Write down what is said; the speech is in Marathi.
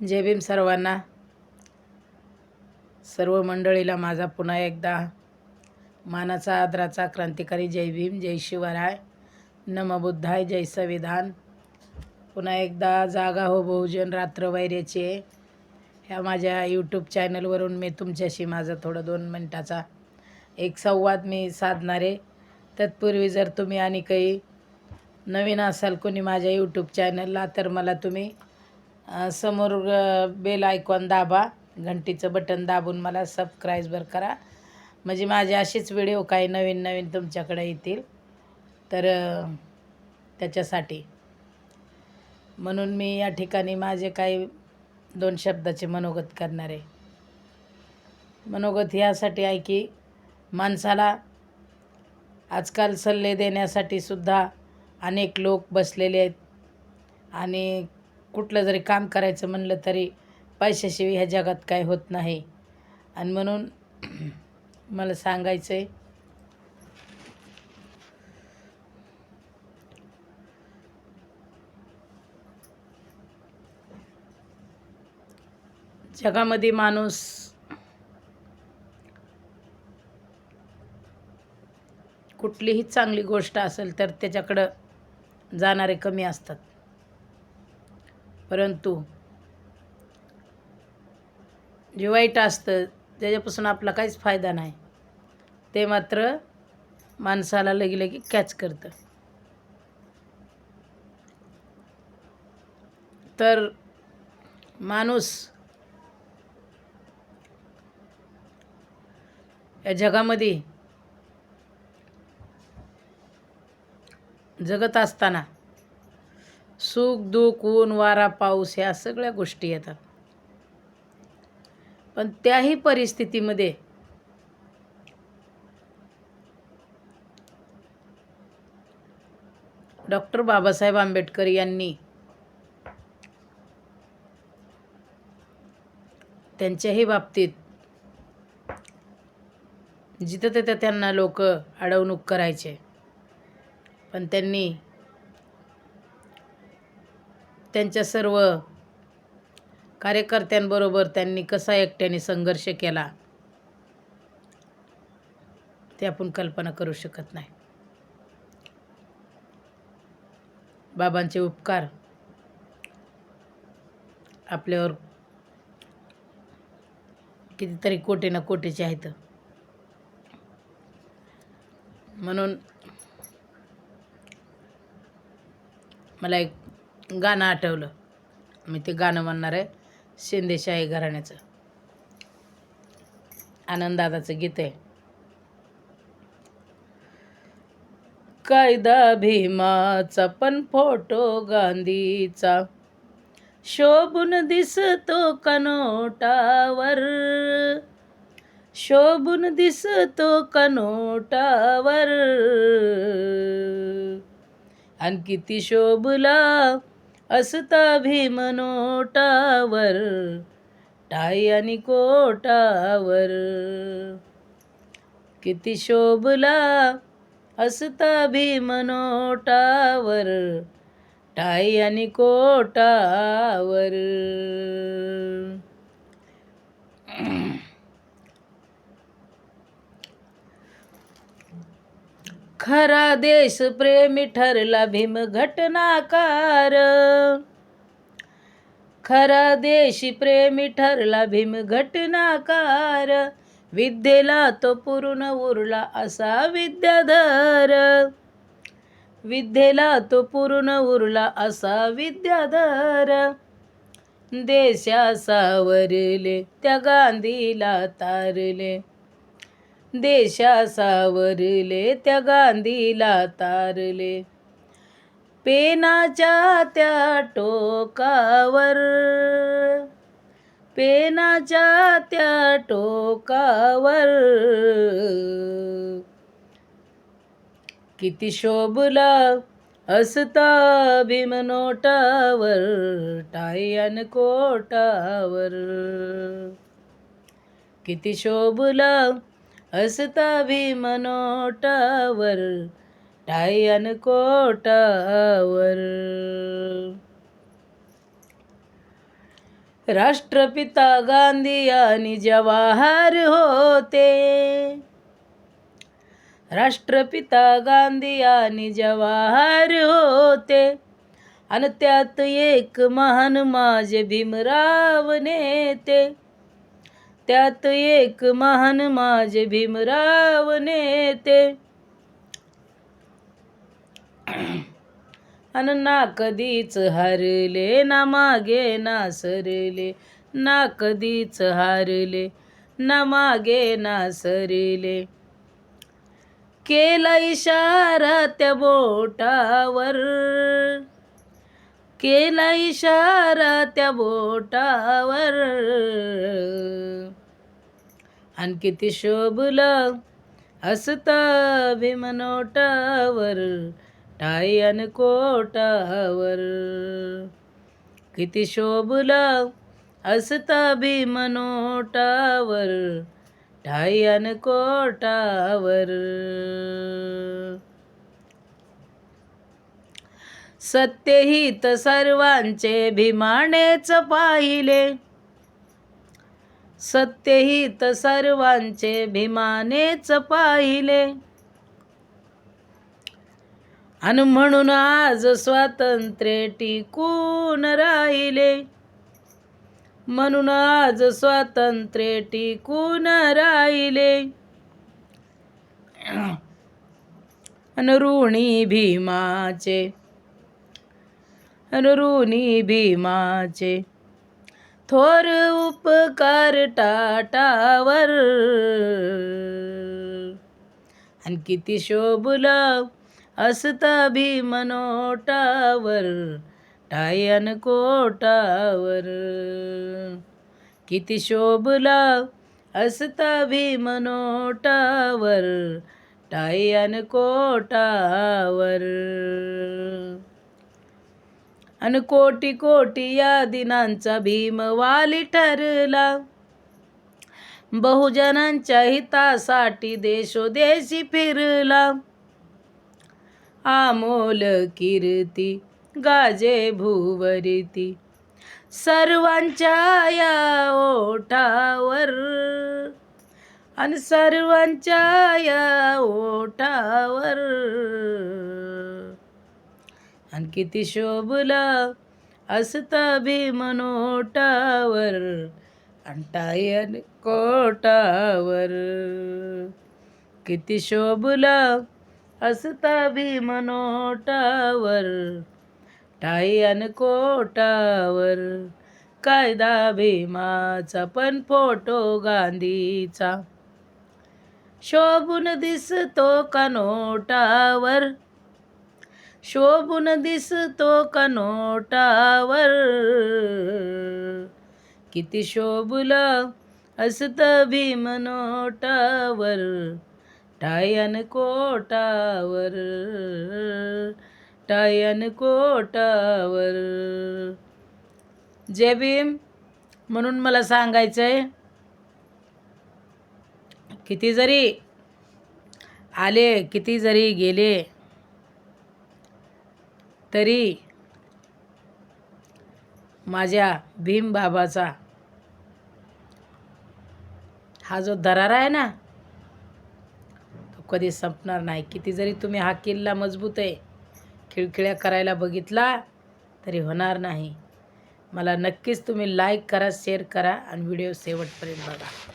जय भीम सर्वांना. सर्व मंडळीला माझा पुन्हा एकदा मानाचा आदराचा क्रांतिकारी जय भीम जय शिवराय. नम बुद्धाय जय संविधान. पुन्हा एकदा जागा हो बहुजन रात्र वैर्याचे ह्या माझ्या यूट्यूब चॅनलवरून मी तुमच्याशी माझा थोडं दोन मिनटाचा एक संवाद मी साधणार. आहे तत्पूर्वी जर तुम्ही आणि काही नवीन असाल कोणी माझ्या यूट्यूब चॅनलला तर मला तुम्ही समोर बेल आयकॉन दाबा घंटीचं बटन दाबून मला सबस्क्राईबर करा. म्हणजे माझे असेच व्हिडिओ काही नवीन नवीन तुमच्याकडे येतील. तर त्याच्यासाठी. म्हणून मी या ठिकाणी माझे काही दोन शब्दाचे मनोगत करणार आहे. मनोगत ह्यासाठी आहे की माणसाला आजकाल सल्ले देण्यासाठी सुद्धा अनेक लोक बसलेले आहेत. आणि कुठलं जरी काम करायचं म्हणलं तरी पैशाशिवाय ह्या जगात काय होत नाही. आणि म्हणून मला सांगायचं आहे जगामध्ये माणूस कुठलीही चांगली गोष्ट असेल तर त्याच्याकडं जाणारे कमी असतात. परंतु जे वाईट असतं त्याच्यापासून आपला काहीच फायदा नाही. ते मात्र माणसाला लगी लगी कॅच करतं. तर माणूस या जगामध्ये जगत असताना सुख दुःख ऊन वारा पाऊस ह्या सगळ्या गोष्टी येतात. पण त्याही परिस्थितीमध्ये डॉक्टर बाबासाहेब आंबेडकर यांनी त्यांच्याही बाबतीत जिथं तिथं त्यांना लोक अडवणूक करायचे पण त्यांनी त्यांच्या सर्व कार्यकर्त्यांबरोबर त्यांनी कसा एकट्याने संघर्ष केला ते आपण कल्पना करू शकत नाही. बाबांचे उपकार आपल्यावर कितीतरी कोटी ना कोटीचे आहेत. म्हणून मला एक गाणं आठवलं. मी ते गाणं म्हणणार आहे शिंदेशाही घराण्याचं. आनंददादाचं गीत आहे. कायदा भीमाचा पण फोटो गांधीचा. शोभून दिसतो कनोटावर शोभून दिसतो कनोटावर आणि किती शोभला असता भीम नोटावर टाई आणि कोटावर. किती शोभला असता भीम नोटावर टाई आणि कोटावर. खरा देश प्रेमी ठरला भीम घटनाकार. खरा देशी प्रेमी ठरला भीम घटनाकार. विद्येला तो पूर्ण उरला असा विद्याधर. विद्येला तो पूर्ण उरला असा विद्याधर. देशा सावरले त्या गांधीला तारले. देशा सावरले त्या गांधीला तारले. पेनाच्या त्या टोकावर पेनाच्या त्या टोकावर. किती शोभला असता भीमनोटावर टायन कोटावर. किती शोभला असता भीम नोटावर टायन कोटावर. राष्ट्रपिता गांधी आणि जवाहर होते. राष्ट्रपिता गांधी आणि जवाहर होते. आणि त्यात एक महान माझे भीमराव नेते. त्यात एक महान माझे भीमराव नेते. अन ना कधीच हारले ना मागे ना सरले. ना कधीच हारले ना मागे ना सरले. केला इशारा त्या बोटावर. केला इशारा त्या बोटावर. आणि किती शोभलं हसता भीमनोटावर टाई आणि कोटावर. किती शोभला हसता भीमनोटावर टाई आणि कोटावर. सत्यहित सर्वांचे भीमानेच पाहिले. सत्यहित सर्वांचे भीमानेच पाहिले. आणि म्हणून आज स्वातंत्र्य टिकून राहिले. म्हणून आज स्वातंत्र्य टिकून राहिले. अन ऋणी भीमाचे ऋणी भीमाचे थोर उपकार टाटावर। आणि किती शोभलं असता भीमनोटावर टायन कोटावर। किती शोभला असता भीमनोटावर टायन कोटावर। अन कोटी कोटी या दिनांचा भीमवाली ठरला. बहुजनांच्या हितासाठी देशोदेशी फिरला. आमोल कीर्ती गाजे भुवरिती सर्वांच्या या ओठावर. आणि सर्वांच्या या ओठावर. आणि किती शोभला असता भीमनोटावर अंटायन कोटावर. किती शोभला असता भीमनोटावर टाई अन कोटावर. कायदा भीमाचा पण फोटो गांधीचा. शोभून दिसतो का नोटावर? शोभून दिसतो का नोटावर किती शोभला असतं भीम नोटावर टायन कोटावर टायन कोटावर जय भीम म्हणून मला सांगायचं आहे किती जरी आले किती जरी गेले तरी माझ्या भीमबाबाचा हा जो दरारा आहे ना तो कधी संपणार नाही. किती जरी तुम्ही हा किल्ला मजबूत आहे खिळखिळ्या करायला बघितला तरी होणार नाही. मला नक्कीच तुम्ही लाईक करा शेअर करा आणि व्हिडिओ शेवटपर्यंत बघा.